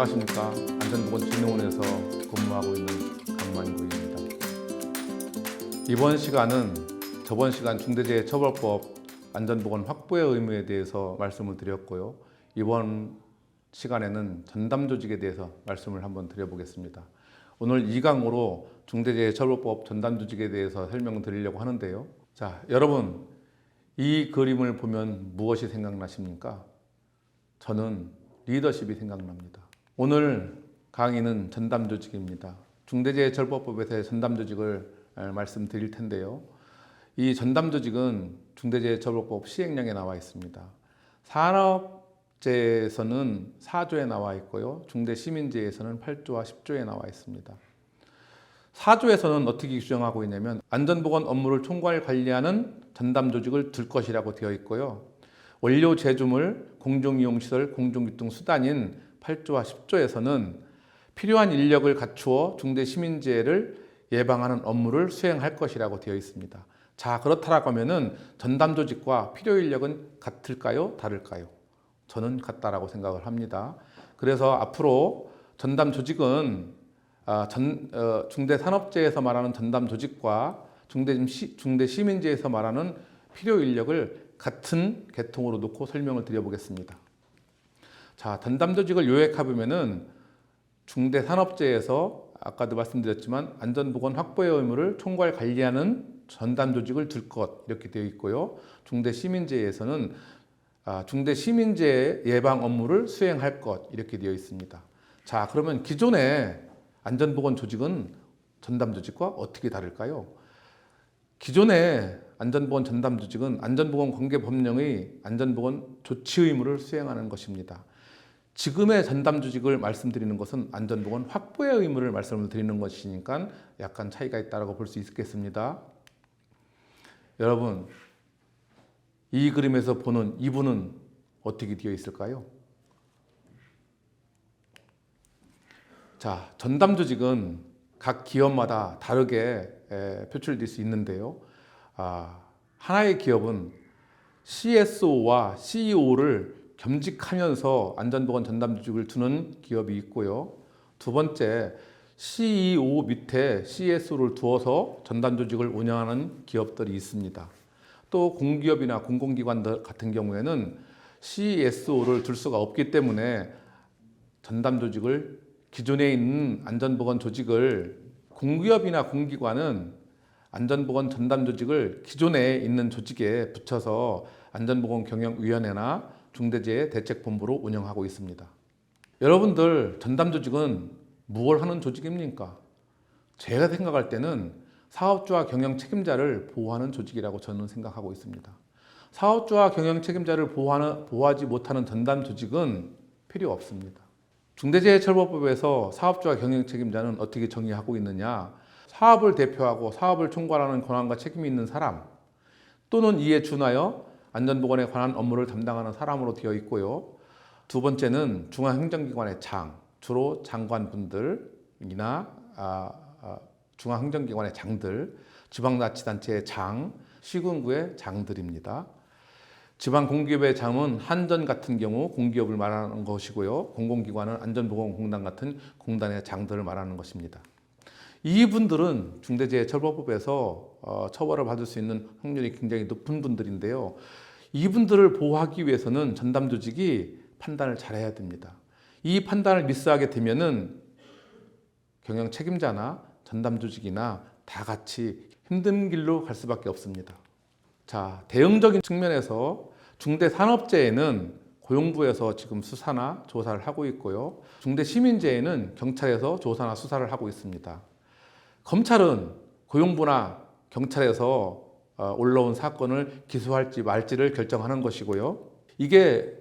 안녕하십니까 안전보건진흥원에서 근무하고 있는 강만구입니다. 이번 시간은 저번 시간 중대재해처벌법 안전보건 확보의 의무에 대해서 말씀을 드렸고요. 이번 시간에는 전담 조직에 대해서 말씀을 한번 드려보겠습니다. 오늘 2강으로 중대재해처벌법 전담 조직에 대해서 설명드리려고 하는데요. 자, 여러분 이 그림을 보면 무엇이 생각나십니까? 저는 리더십이 생각납니다. 오늘 강의는 전담 조직입니다. 중대재해처벌법에서의 전담 조직을 말씀드릴 텐데요. 이 전담 조직은 중대재해처벌법 시행령에 나와 있습니다. 산업재해에서는 4조에 나와 있고요. 중대시민재해에서는 8조와 10조에 나와 있습니다. 4조에서는 어떻게 규정하고 있냐면 안전보건 업무를 총괄 관리하는 전담 조직을 둘 것이라고 되어 있고요. 원료 제조물, 공중이용시설, 공중교통 수단인 8조와 10조에서는 필요한 인력을 갖추어 중대 시민재해를 예방하는 업무를 수행할 것이라고 되어 있습니다. 자, 그렇다라고 하면은 전담 조직과 필요 인력은 같을까요? 다를까요? 저는 같다라고 생각을 합니다. 그래서 앞으로 전담 조직은 아, 전, 어, 중대 산업재해에서 말하는 전담 조직과 중대, 시, 중대 시민재해에서 말하는 필요 인력을 같은 계통으로 놓고 설명을 드려보겠습니다. 자, 전담 조직을 요약해보면은 중대 산업재해에서 아까도 말씀드렸지만 안전보건 확보의 의무를 총괄 관리하는 전담 조직을 둘 것 이렇게 되어 있고요. 중대 시민재해에서는 아, 중대 시민재해 예방 업무를 수행할 것 이렇게 되어 있습니다. 자, 그러면 기존의 안전보건 조직은 전담 조직과 어떻게 다를까요? 기존의 안전보건 전담 조직은 안전보건 관계법령의 안전보건 조치 의무를 수행하는 것입니다. 지금의 전담 조직을 말씀드리는 것은 안전보건 확보의 의무를 말씀을 드리는 것이니까 약간 차이가 있다고 볼 수 있겠습니다. 여러분, 이 그림에서 보는 이분은 어떻게 되어 있을까요? 자, 전담 조직은 각 기업마다 다르게 에, 표출될 수 있는데요. 아, 하나의 기업은 CSO와 CEO를 겸직하면서 안전보건 전담 조직을 두는 기업이 있고요. 두 번째, CEO 밑에 CSO를 두어서 전담 조직을 운영하는 기업들이 있습니다. 또 공기업이나 공공기관 들 같은 경우에는 CSO를 둘 수가 없기 때문에 전담 조직을 기존에 있는 안전보건 조직을 공기업이나 공기관은 안전보건 전담 조직을 기존에 있는 조직에 붙여서 안전보건 경영위원회나 중대재해 대책본부로 운영하고 있습니다. 여러분들 전담 조직은 무엇 하는 조직입니까? 제가 생각할 때는 사업주와 경영 책임자를 보호하는 조직이라고 저는 생각하고 있습니다. 사업주와 경영 책임자를 보호하는, 보호하지 못하는 전담 조직은 필요 없습니다. 중대재해처벌법에서 사업주와 경영 책임자는 어떻게 정의하고 있느냐? 사업을 대표하고 사업을 총괄하는 권한과 책임이 있는 사람 또는 이에 준하여 안전보건에 관한 업무를 담당하는 사람으로 되어 있고요. 두 번째는 중앙행정기관의 장, 주로 장관분들이나 아, 아, 중앙행정기관의 장들, 지방자치단체의 장, 시군구의 장들입니다. 지방공기업의 장은 한전 같은 경우 공기업을 말하는 것이고요. 공공기관은 안전보건공단 같은 공단의 장들을 말하는 것입니다. 이분들은 중대재해처벌법에서 어, 처벌을 받을 수 있는 확률이 굉장히 높은 분들인데요. 이분들을 보호하기 위해서는 전담 조직이 판단을 잘해야 됩니다. 이 판단을 미스하게 되면은 경영 책임자나 전담 조직이나 다 같이 힘든 길로 갈 수밖에 없습니다. 자, 대응적인 측면에서 중대 산업재해는 고용부에서 지금 수사나 조사를 하고 있고요. 중대 시민재해는 경찰에서 조사나 수사를 하고 있습니다. 검찰은 고용부나 경찰에서 어, 올라온 사건을 기소할지 말지를 결정하는 것이고요. 이게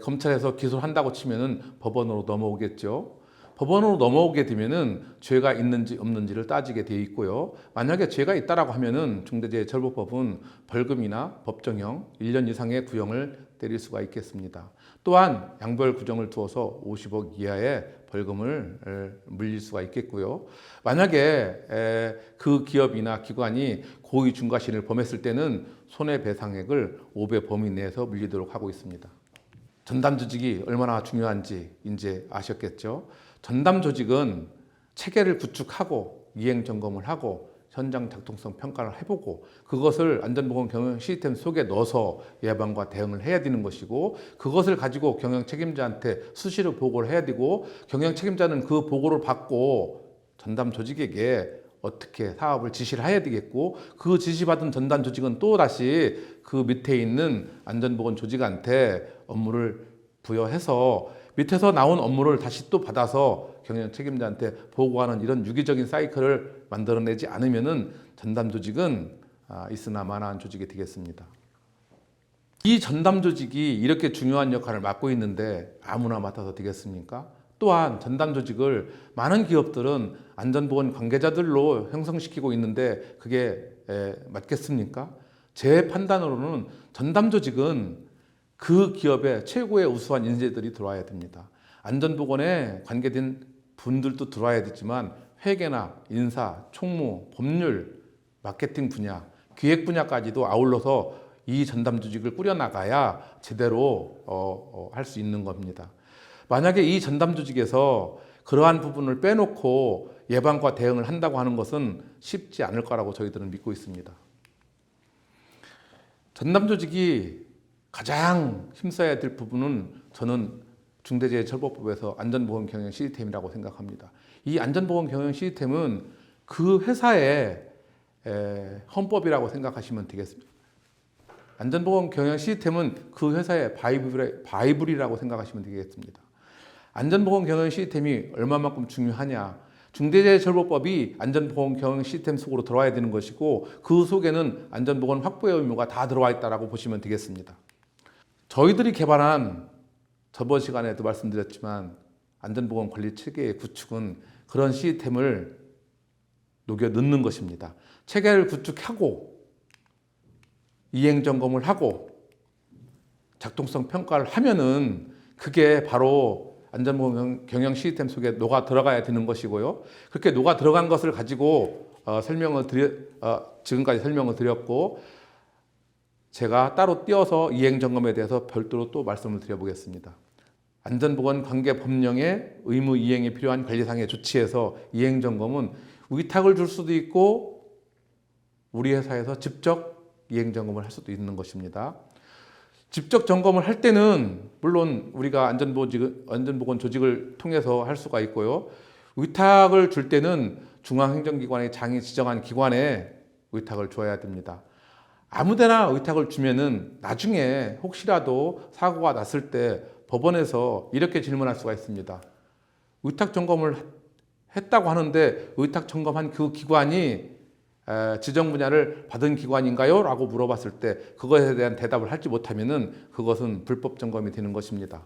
검찰에서 기소를 한다고 치면은 법원으로 넘어오겠죠. 법원으로 넘어오게 되면은 죄가 있는지 없는지를 따지게 되어 있고요. 만약에 죄가 있다라고 하면은 중대재해처벌법은 벌금이나 법정형 1년 이상의 구형을 때릴 수가 있겠습니다. 또한 양별 구정을 두어서 50억 이하의 벌금을 물릴 수가 있겠고요. 만약에 그 기업이나 기관이 고의 중과실을 범했을 때는 손해배상액을 5배 범위 내에서 물리도록 하고 있습니다. 전담 조직이 얼마나 중요한지 이제 아셨겠죠. 전담 조직은 체계를 구축하고 이행 점검을 하고 현장 작동성 평가를 해보고 그것을 안전보건 경영 시스템 속에 넣어서 예방과 대응을 해야 되는 것이고 그것을 가지고 경영 책임자한테 수시로 보고를 해야 되고 경영 책임자는 그 보고를 받고 전담 조직에게 어떻게 사업을 지시를 해야 되겠고 그 지시받은 전담 조직은 또 다시 그 밑에 있는 안전보건 조직한테 업무를 부여해서 밑에서 나온 업무를 다시 또 받아서 경영 책임자한테 보고하는 이런 유기적인 사이클을 만들어내지 않으면은 전담 조직은 아, 있으나 마나한 조직이 되겠습니다. 이 전담 조직이 이렇게 중요한 역할을 맡고 있는데 아무나 맡아서 되겠습니까? 또한 전담 조직을 많은 기업들은 안전보건 관계자들로 형성시키고 있는데 그게 에, 맞겠습니까? 제 판단으로는 전담 조직은 그 기업의 최고의 우수한 인재들이 들어와야 됩니다. 안전보건에 관계된 분들도 들어와야 되지만 회계나 인사, 총무, 법률, 마케팅 분야, 기획 분야까지도 아울러서 이 전담 조직을 꾸려나가야 제대로 어, 할수 있는 겁니다. 만약에 이 전담 조직에서 그러한 부분을 빼놓고 예방과 대응을 한다고 하는 것은 쉽지 않을 거라고 저희들은 믿고 있습니다. 전담 조직이 가장 힘써야 될 부분은 저는 중대재해처벌법에서 안전보건 경영 시스템이라고 생각합니다. 이 안전보건 경영 시스템은 그 회사의 에, 헌법이라고 생각하시면 되겠습니다. 안전보건 경영 시스템은 그 회사의 바이블, 바이블이라고 생각하시면 되겠습니다. 안전보건 경영 시스템이 얼마만큼 중요하냐? 중대재해처벌법이 안전보건 경영 시스템 속으로 들어와야 되는 것이고 그 속에는 안전보건 확보의 의무가 다 들어와 있다라고 보시면 되겠습니다. 저희들이 개발한 저번 시간에도 말씀드렸지만 안전보건 관리 체계의 구축은 그런 시스템을 녹여 넣는 것입니다. 체계를 구축하고 이행 점검을 하고 작동성 평가를 하면은 그게 바로 안전보건 경영 시스템 속에 녹아 들어가야 되는 것이고요. 그렇게 녹아 들어간 것을 가지고 어, 설명을 드려 어, 지금까지 설명을 드렸고 제가 따로 띄어서 이행 점검에 대해서 별도로 또 말씀을 드려보겠습니다. 안전보건 관계 법령의 의무 이행에 필요한 관리상의 조치에서 이행 점검은 위탁을 줄 수도 있고 우리 회사에서 직접 이행 점검을 할 수도 있는 것입니다. 직접 점검을 할 때는 물론 우리가 안전보건 조직을 통해서 할 수가 있고요. 위탁을 줄 때는 중앙행정기관의 장이 지정한 기관에 위탁을 줘야 됩니다. 아무데나 의탁을 주면은 나중에 혹시라도 사고가 났을 때 법원에서 이렇게 질문할 수가 있습니다. 의탁 점검을 했다고 하는데 의탁 점검한 그 기관이 지정 분야를 받은 기관인가요? 라고 물어봤을 때 그것에 대한 대답을 하지 못하면은 그것은 불법 점검이 되는 것입니다.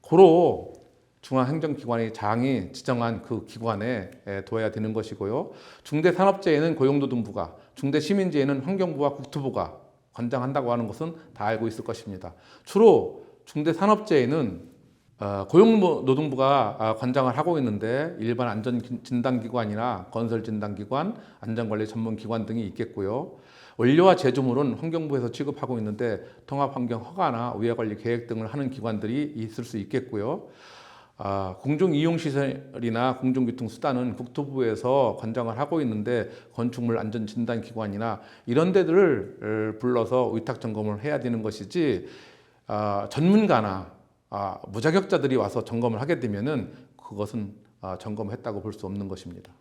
고로 중앙행정기관의 장이 지정한 그 기관에 둬야 되는 것이고요. 중대산업재해는 고용노동부가, 중대 시민재해는 환경부와 국토부가 관장한다고 하는 것은 다 알고 있을 것입니다. 주로 중대 산업재해는 어, 고용노동부가 아, 관장을 하고 있는데 일반 안전진단기관이나 건설진단기관, 안전관리 전문기관 등이 있겠고요. 원료와 제조물은 환경부에서 취급하고 있는데 통합환경허가나 위해관리 계획 등을 하는 기관들이 있을 수 있겠고요. 아, 공중이용시설이나 공중교통수단은 국토부에서 관장을 하고 있는데 건축물 안전진단기관이나 이런 데들을 불러서 위탁 점검을 해야 되는 것이지 아, 전문가나 아, 무자격자들이 와서 점검을 하게 되면은 그것은 아, 점검했다고 볼 수 없는 것입니다.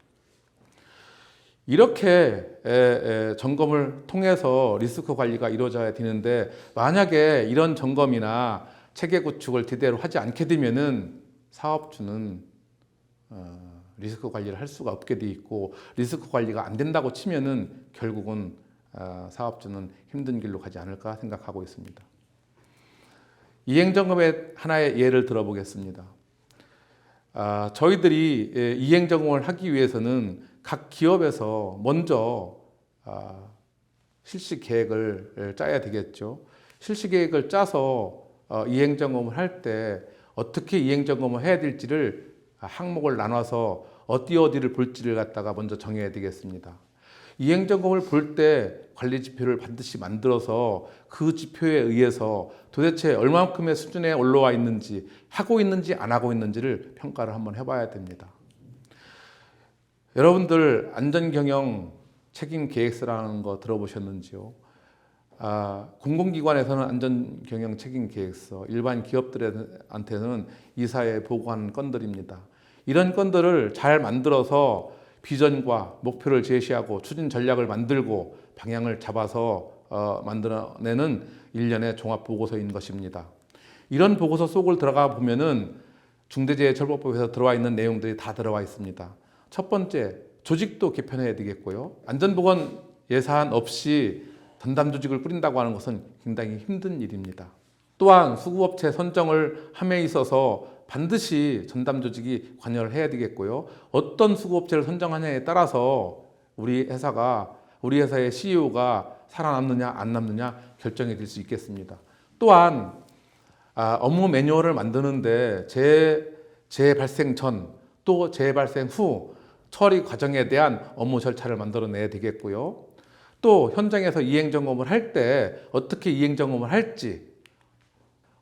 이렇게 에, 에, 점검을 통해서 리스크 관리가 이루어져야 되는데 만약에 이런 점검이나 체계 구축을 제대로 하지 않게 되면은 사업주는 어, 리스크 관리를 할 수가 없게 돼 있고 리스크 관리가 안 된다고 치면은 결국은 어, 사업주는 힘든 길로 가지 않을까 생각하고 있습니다. 이행점검의 하나의 예를 들어보겠습니다. 아, 저희들이 예, 이행점검을 하기 위해서는 각 기업에서 먼저 아, 실시 계획을 예, 짜야 되겠죠. 실시 계획을 짜서 어, 이행점검을 할 때 어떻게 이행 점검을 해야 될지를 항목을 나눠서 어디 어디를 볼지를 갖다가 먼저 정해야 되겠습니다. 이행 점검을 볼 때 관리 지표를 반드시 만들어서 그 지표에 의해서 도대체 얼마만큼의 수준에 올라와 있는지 하고 있는지 안 하고 있는지를 평가를 한번 해봐야 됩니다. 여러분들 안전 경영 책임 계획서라는 거 들어보셨는지요? 아, 공공기관에서는 안전경영 책임 계획서, 일반 기업들한테는 이사에 보고하는 건들입니다. 이런 건들을 잘 만들어서 비전과 목표를 제시하고 추진 전략을 만들고 방향을 잡아서 어, 만들어내는 일련의 종합 보고서인 것입니다. 이런 보고서 속을 들어가 보면은 중대재해처벌법에서 들어와 있는 내용들이 다 들어와 있습니다. 첫 번째, 조직도 개편해야 되겠고요. 안전보건 예산 없이 전담 조직을 꾸린다고 하는 것은 굉장히 힘든 일입니다. 또한 수급업체 선정을 함에 있어서 반드시 전담 조직이 관여를 해야 되겠고요. 어떤 수급업체를 선정하냐에 따라서 우리 회사가 우리 회사의 CEO가 살아남느냐 안 남느냐 결정이 될 수 있겠습니다. 또한 아, 업무 매뉴얼을 만드는데 재, 재발생 전 또 재발생 후 처리 과정에 대한 업무 절차를 만들어내야 되겠고요. 또 현장에서 이행 점검을 할 때 어떻게 이행 점검을 할지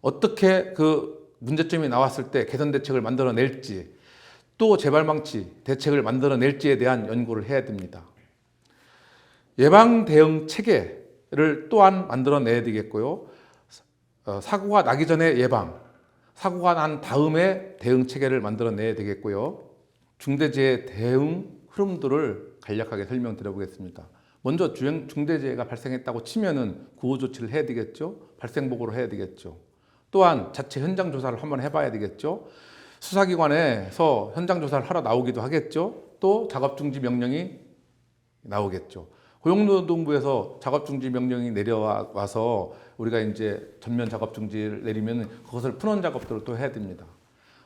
어떻게 그 문제점이 나왔을 때 개선 대책을 만들어낼지 또 재발망치 대책을 만들어낼지에 대한 연구를 해야 됩니다. 예방 대응 체계를 또한 만들어내야 되겠고요. 어, 사고가 나기 전에 예방, 사고가 난 다음에 대응 체계를 만들어내야 되겠고요. 중대재해 대응 흐름들을 간략하게 설명드려 보겠습니다. 먼저 주행 중대재해가 발생했다고 치면은 구호 조치를 해야 되겠죠. 발생 보고를 해야 되겠죠. 또한 자체 현장 조사를 한번 해봐야 되겠죠. 수사기관에서 현장 조사를 하러 나오기도 하겠죠. 또 작업 중지 명령이 나오겠죠. 고용노동부에서 작업 중지 명령이 내려와서 우리가 이제 전면 작업 중지를 내리면 그것을 푸는 작업들을 또 해야 됩니다.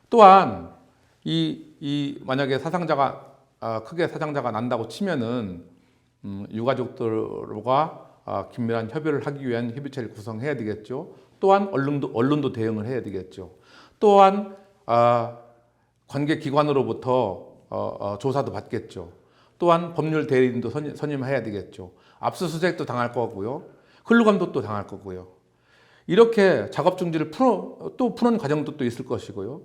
또한 이, 이 만약에 사상자가 아, 크게 사상자가 난다고 치면은 음, 유가족들과 아, 긴밀한 협의를 하기 위한 협의체를 구성해야 되겠죠. 또한 언론도 언론도 대응을 해야 되겠죠. 또한 아, 관계 기관으로부터 어, 어, 조사도 받겠죠. 또한 법률 대리인도 선임, 선임해야 되겠죠. 압수수색도 당할 거고요. 근로감독도 당할 거고요. 이렇게 작업 중지를 풀어 또 푸는 과정도 또 있을 것이고요.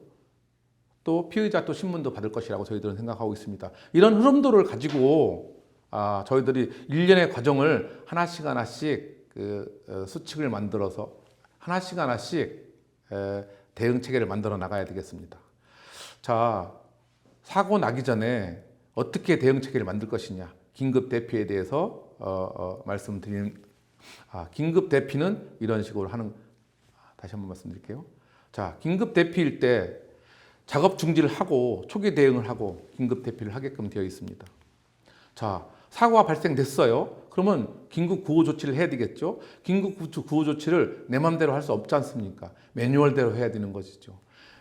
또 피의자 또 신문도 받을 것이라고 저희들은 생각하고 있습니다. 이런 흐름들을 가지고 아, 저희들이 일련의 과정을 하나씩 하나씩 그 어, 수칙을 만들어서 하나씩 하나씩 에, 대응 체계를 만들어 나가야 되겠습니다. 자, 사고 나기 전에 어떻게 대응 체계를 만들 것이냐 긴급 대피에 대해서 어, 어, 말씀드리는 아, 긴급 대피는 이런 식으로 하는 아, 다시 한번 말씀드릴게요. 자, 긴급 대피일 때 작업 중지를 하고 초기 대응을 하고 긴급 대피를 하게끔 되어 있습니다. 자, 사고가 발생됐어요. 그러면 긴급 구호 조치를 해야 되겠죠. 긴급 구호 조치를 내 맘대로 할 수 없지 않습니까? 매뉴얼대로 해야 되는 것이죠.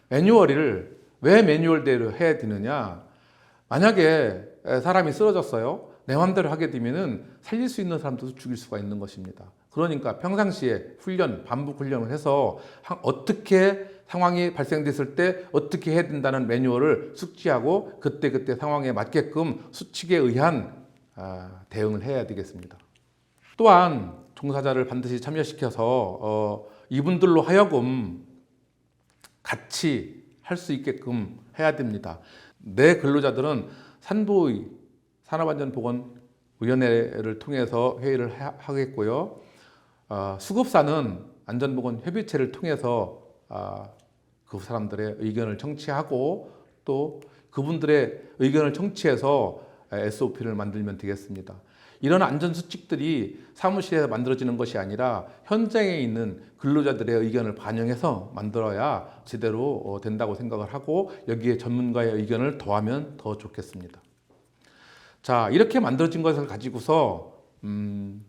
매뉴얼을 왜 매뉴얼대로 해야 되느냐? 만약에 사람이 쓰러졌어요. 내 맘대로 하게 되면은 살릴 수 있는 사람도 죽일 수가 있는 것입니다. 그러니까 평상시에 훈련, 반복 훈련을 해서 어떻게 상황이 발생됐을 때 어떻게 해야 된다는 매뉴얼을 숙지하고 그때그때 상황에 맞게끔 수칙에 의한 아, 대응을 해야 되겠습니다. 또한 종사자를 반드시 참여시켜서 어, 이분들로 하여금 같이 할 수 있게끔 해야 됩니다. 내 근로자들은 산부의 산업안전보건위원회를 통해서 회의를 하겠고요. 어, 수급사는 안전보건 협의체를 통해서 어, 그 사람들의 의견을 청취하고 또 그분들의 의견을 청취해서 SOP를 만들면 되겠습니다. 이런 안전 수칙들이 사무실에서 만들어지는 것이 아니라 현장에 있는 근로자들의 의견을 반영해서 만들어야 제대로 어, 된다고 생각을 하고 여기에 전문가의 의견을 더하면 더 좋겠습니다. 자 이렇게 만들어진 것을 가지고서 음,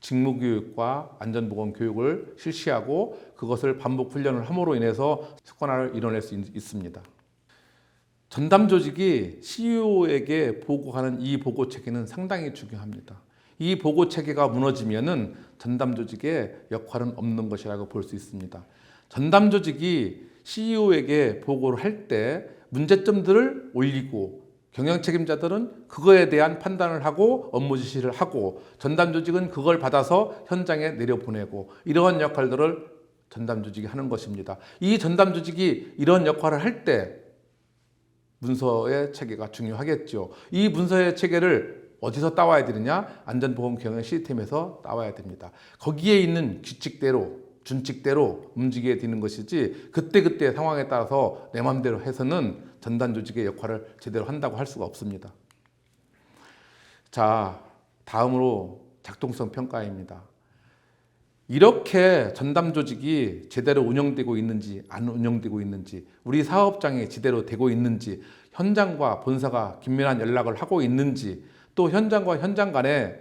직무교육과 안전보건 교육을 실시하고 그것을 반복 훈련을 함으로 인해서 습관화를 이뤄낼 수 있, 있습니다. 전담 조직이 CEO에게 보고하는 이 보고 체계는 상당히 중요합니다. 이 보고 체계가 무너지면은 전담 조직의 역할은 없는 것이라고 볼 수 있습니다. 전담 조직이 CEO에게 보고를 할 때 문제점들을 올리고 경영 책임자들은 그거에 대한 판단을 하고 업무 지시를 하고 전담 조직은 그걸 받아서 현장에 내려보내고 이러한 역할들을 전담 조직이 하는 것입니다. 이 전담 조직이 이런 역할을 할때 문서의 체계가 중요하겠죠. 이 문서의 체계를 어디서 따와야 되느냐? 안전보험 경영 시스템에서 따와야 됩니다. 거기에 있는 규칙대로 준칙대로 움직여야 되는 것이지 그때그때 상황에 따라서 내 마음대로 해서는 전담 조직의 역할을 제대로 한다고 할 수가 없습니다. 자, 다음으로 작동성 평가입니다. 이렇게 전담 조직이 제대로 운영되고 있는지 안 운영되고 있는지 우리 사업장에 제대로 되고 있는지 현장과 본사가 긴밀한 연락을 하고 있는지 또 현장과 현장 간의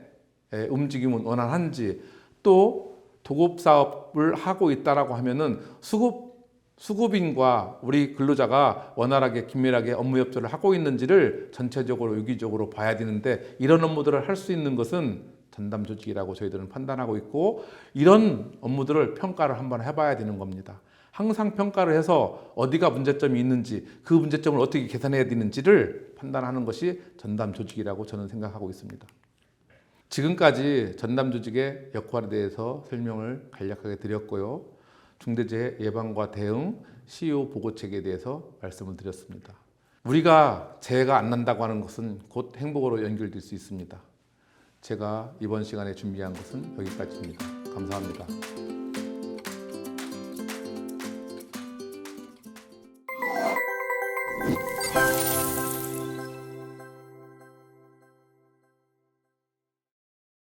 에, 움직임은 원활한지 또 도급 사업을 하고 있다라고 하면은 수급 수급인과 우리 근로자가 원활하게 긴밀하게 업무 협조를 하고 있는지를 전체적으로 유기적으로 봐야 되는데 이런 업무들을 할 수 있는 것은 전담 조직이라고 저희들은 판단하고 있고 이런 업무들을 평가를 한번 해봐야 되는 겁니다. 항상 평가를 해서 어디가 문제점이 있는지 그 문제점을 어떻게 개선해야 되는지를 판단하는 것이 전담 조직이라고 저는 생각하고 있습니다. 지금까지 전담 조직의 역할에 대해서 설명을 간략하게 드렸고요. 중대재해 예방과 대응 CEO 보고 체계에 대해서 말씀을 드렸습니다. 우리가 재해가 안 난다고 하는 것은 곧 행복으로 연결될 수 있습니다. 제가 이번 시간에 준비한 것은 여기까지입니다. 감사합니다.